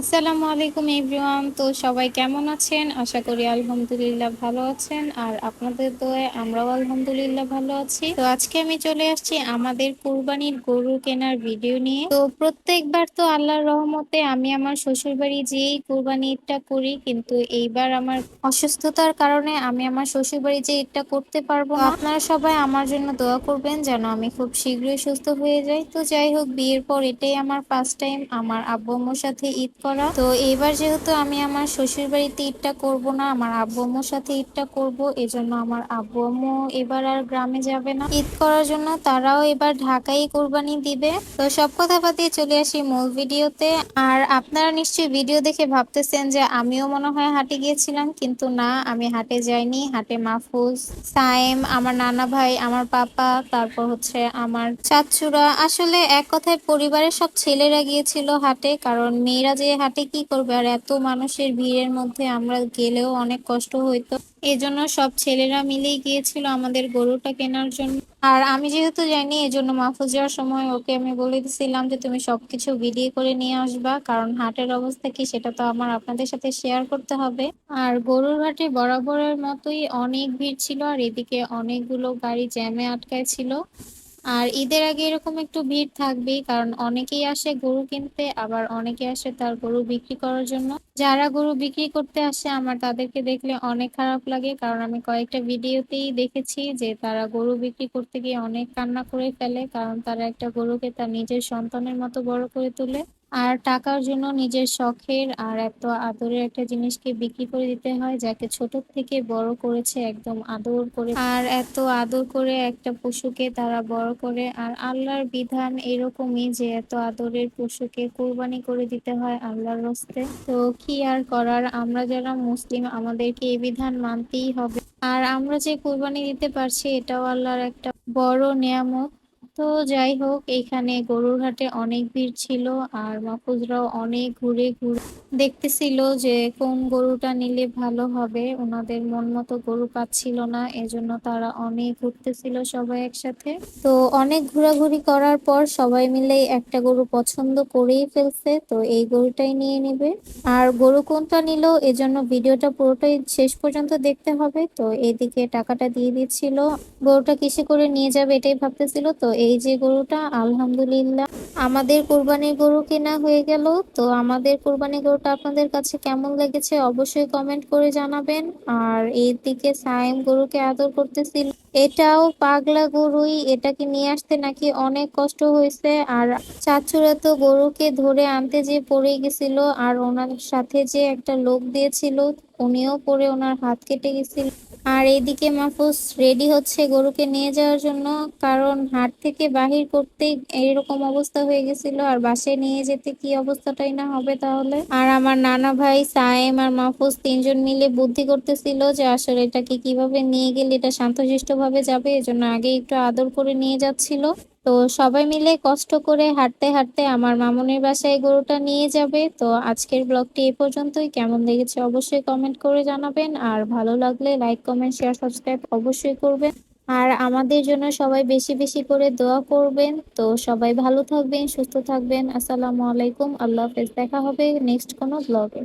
আসসালামু আলাইকুম এভরিওয়ান। তো সবাই কেমন আছেন? আশা করি আলহামদুলিল্লাহ ভালো আছেন। আর আপনাদের দোয়ায় আমরাও আলহামদুলিল্লাহ ভালো আছি। তো আজকে আমি চলে আসছি আমাদের কুরবানির গরু কেনার ভিডিও নিয়ে। তো প্রত্যেকবার তো আল্লাহর রহমতে আমি আমার শ্বশুর বাড়ি যেই কুরবানি ঈদটা করি, কিন্তু এইবার আমার অসুস্থতার কারণে আমি আমার শ্বশুর বাড়ি যে ঈদটা করতে পারব আপনারা সবাই আমার জন্য দোয়া করবেন যেন আমি খুব শীঘ্রই সুস্থ হয়ে যাই। তো যাই হোক, বিয়ের পর এটাই আমার ফার্স্ট টাইম আমার আব্বু আম্মুর সাথে ঈদ করা। তো এবার যেহেতু আমি আমার শ্বশুর বাড়িতে ঈদটা করব না, আমার আব্বু আম্মুর সাথে ঈদটা করব, এজন্য আমার আব্বু আম্মু এবার আর গ্রামে যাবে না। ঈদ করার জন্য তারাও এবার ঢাকায় কোরবানি দিবে। তো সব কথা বাতিয়ে চলে আসি মূল ভিডিওতে। আর আপনারা নিশ্চয়ই ভিডিও দেখে ভাবতেছেন যে আমিও মনে হয় হাটে গিয়েছিলাম, কিন্তু না, আমি হাটে যাইনি। হাটে মাহফুজ সাইম আমার নানা ভাই, আমার পাপা, তারপর হচ্ছে আমার চাচুরা। আসলে এক কথায় পরিবারের সব ছেলেরা গিয়েছিল হাটে, কারণ মেয়েরা যে হাটে কি করবে? আর এত মানুষের ভিড়ের মধ্যে আমরা গেলেও অনেক কষ্ট হইতো। এজন্য সব ছেলেরা মিলেই গিয়েছিল আমাদের গরুটা কেনার জন্য। আর আমি যেহেতু জানি, এজন্য মাহফুজ যাওয়ার সময় ওকে আমি বলে দিছিলাম যে, তুমি সবকিছু ভিডিও করে নিয়ে আসবা। কারণ হাটের অবস্থা কি সেটা তো আমার আপনাদের সাথে শেয়ার করতে হবে। আর গরুর হাটে বরাবরের মতোই অনেক ভিড় ছিল, আর এদিকে অনেকগুলো গাড়ি জ্যামে আটকায় ছিল। আর ঈদের আগে এরকম একটু ভিড় থাকবেই, কারণ অনেকেই আসে গরু কিনতে, আবার অনেকে আসে তার গরু বিক্রি করার জন্য। যারা গরু বিক্রি করতে আসে, আমার তাদেরকে দেখলে অনেক খারাপ লাগে, কারণ আমি কয়েকটা ভিডিওতেই দেখেছি যে তারা গরু বিক্রি করতে গিয়ে অনেক কান্না করে ফেলে, কারণ তারা একটা গরুকে তার নিজের সন্তানের মতো বড় করে তোলে। আর টাকার জন্য নিজের শখের আর এত আদরের একটা জিনিসকে বিক্রি করে দিতে হয়, যাকে ছোট থেকে বড় করেছে একদম আদর করে। আর এত আদর করে একটা পশুকে তারা বড় করে, আর আল্লাহর বিধান এরকমই যে এত আদরের পশুকে কোরবানি করে দিতে হয় আল্লাহর রস্তে। তো কি আর করার, আমরা যারা মুসলিম আমাদেরকে এই বিধান মানতেই হবে। আর আমরা যে কোরবানি দিতে পারছি, এটাও আল্লাহর একটা বড় নিয়ামত। তো যাই হোক, এখানে গরুর হাটে অনেক ভিড় ছিল আর মাহফুজরাও অনেক ঘুরে ঘুরে দেখতেছিল যে কোন গরুটা নিলে ভালো হবে। ওনাদের মন মতো গরু পাচ্ছিল না, এজন্য তারা অনেক ঘুরতেছিল সবাই একসাথে। তো অনেক ঘোরাঘুরি করার পর সবাই মিলে একটা গরু পছন্দ করেই ফেলছে, তো এই গরুটাই নিয়ে নেবে। আর গরু কোনটা নিল, এজন্য ভিডিওটা পুরোটাই শেষ পর্যন্ত দেখতে হবে। তো এদিকে টাকাটা দিয়ে দিচ্ছিল। গরুটা কিসে করে নিয়ে যাবে এটাই ভাবতেছিল, তো এই যে গরুটা, আলহামদুলিল্লাহ। আমাদের কোরবানির গরু কেনা হয়ে গেল। তো আমাদের কোরবানির গরুটা আপনাদের কাছে কেমন লেগেছে অবশ্যই কমেন্ট করে জানাবেন। আর এই দিকে সাইম গরুকে আদর করতেছিল। এটাও পাগলা গরুই, এটাকে নিয়ে আসতে নাকি অনেক কষ্ট হয়েছে। আর চাচুরা তো গরুকে ধরে আনতে যে পড়ে গেছিল, আর ওনার সাথে যে একটা লোক দিয়েছিল, উনিও পরে ওনার হাত কেটে গেছিল। আর এদিকে মাহফুজ রেডি হচ্ছে গরুকে নিয়ে যাওয়ার জন্য, কারণ হাট থেকে বাহির করতে এরকম অবস্থা হয়ে গেছিল। আর বাসে নিয়ে যেতে কি অবস্থাটাই না হবে তাহলে? আর আমার নানা ভাই, সায়েম আর মাহফুজ তিনজন মিলে বুদ্ধি করতেছিল যে আসলে এটাকে কীভাবে নিয়ে গেলে এটা শান্তশিষ্ট ভাবে যাবে, এজন্য আগে একটু আদর করে নিয়ে যাচ্ছিল। তো সবাই মিলে কষ্ট করে হাঁটতে হাঁটতে আমার মামুনের বাসায় গরুটা নিয়ে যাবে। তো আজকের ব্লগটি এ পর্যন্তই। কেমন লেগেছে অবশ্যই কমেন্ট করে জানাবেন। আর ভালো লাগলে লাইক কমেন্ট শেয়ার সাবস্ক্রাইব অবশ্যই করবেন। আর আমাদের জন্য সবাই বেশি বেশি করে দোয়া করবেন। তো সবাই ভালো থাকবেন, সুস্থ থাকবেন। আসসালামু আলাইকুম। আল্লাহ হাফেজ। দেখা হবে নেক্সট কোনো ব্লগে